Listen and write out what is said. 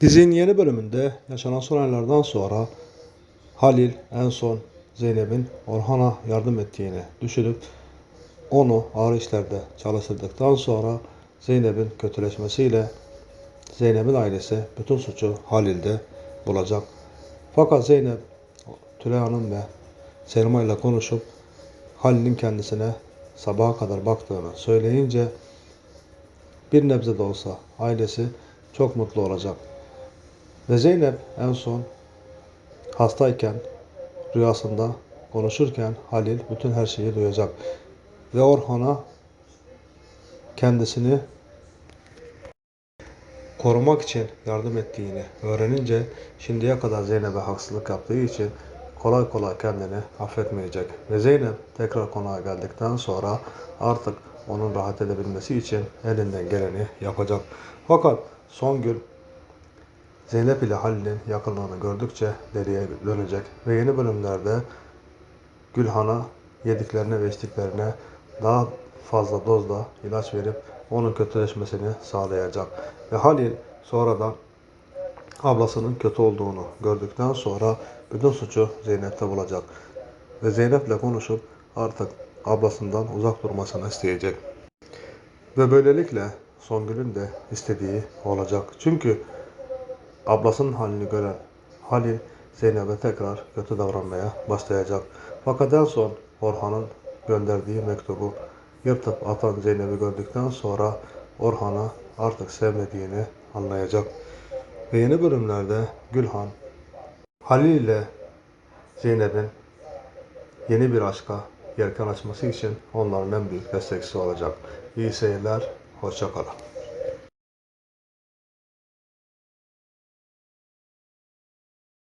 Dizinin yeni bölümünde yaşanan son olaylardan sonra Halil en son Zeynep'in Orhan'a yardım ettiğini düşünüp onu ağır işlerde çalıştırdıktan sonra Zeynep'in kötüleşmesiyle Zeynep'in ailesi bütün suçu Halil'de bulacak. Fakat Zeynep Tülay Hanım ve Selma ile konuşup Halil'in kendisine sabaha kadar baktığını söyleyince bir nebze de olsa ailesi çok mutlu olacak. Ve Zeynep en son hastayken rüyasında konuşurken Halil bütün her şeyi duyacak. Ve Orhan'a kendisini korumak için yardım ettiğini öğrenince şimdiye kadar Zeynep'e haksızlık yaptığı için kolay kolay kendini affetmeyecek. Ve Zeynep tekrar konağa geldikten sonra artık onun rahat edebilmesi için elinden geleni yapacak. Fakat Songül Zeynep ile Halil'in yakınlığını gördükçe deriye dönecek ve yeni bölümlerde Gülhan'a yediklerine ve içtiklerine daha fazla dozda ilaç verip onun kötüleşmesini sağlayacak. Ve Halil sonradan ablasının kötü olduğunu gördükten sonra bütün suçu Zeynep'te bulacak. Ve Zeynep'le konuşup artık ablasından uzak durmasını isteyecek. Ve böylelikle Songül'ün de istediği olacak. Çünkü ablasının halini gören Halil Zeynep'e tekrar kötü davranmaya başlayacak. Fakat en son Orhan'ın gönderdiği mektubu yırtıp atan Zeynep'i gördükten sonra Orhan'ı artık sevmediğini anlayacak. Ve yeni bölümlerde Gülhan Halil ile Zeynep'in yeni bir aşka yelken açması için onların en büyük destekçisi olacak. İyi seyirler, hoşça kalın.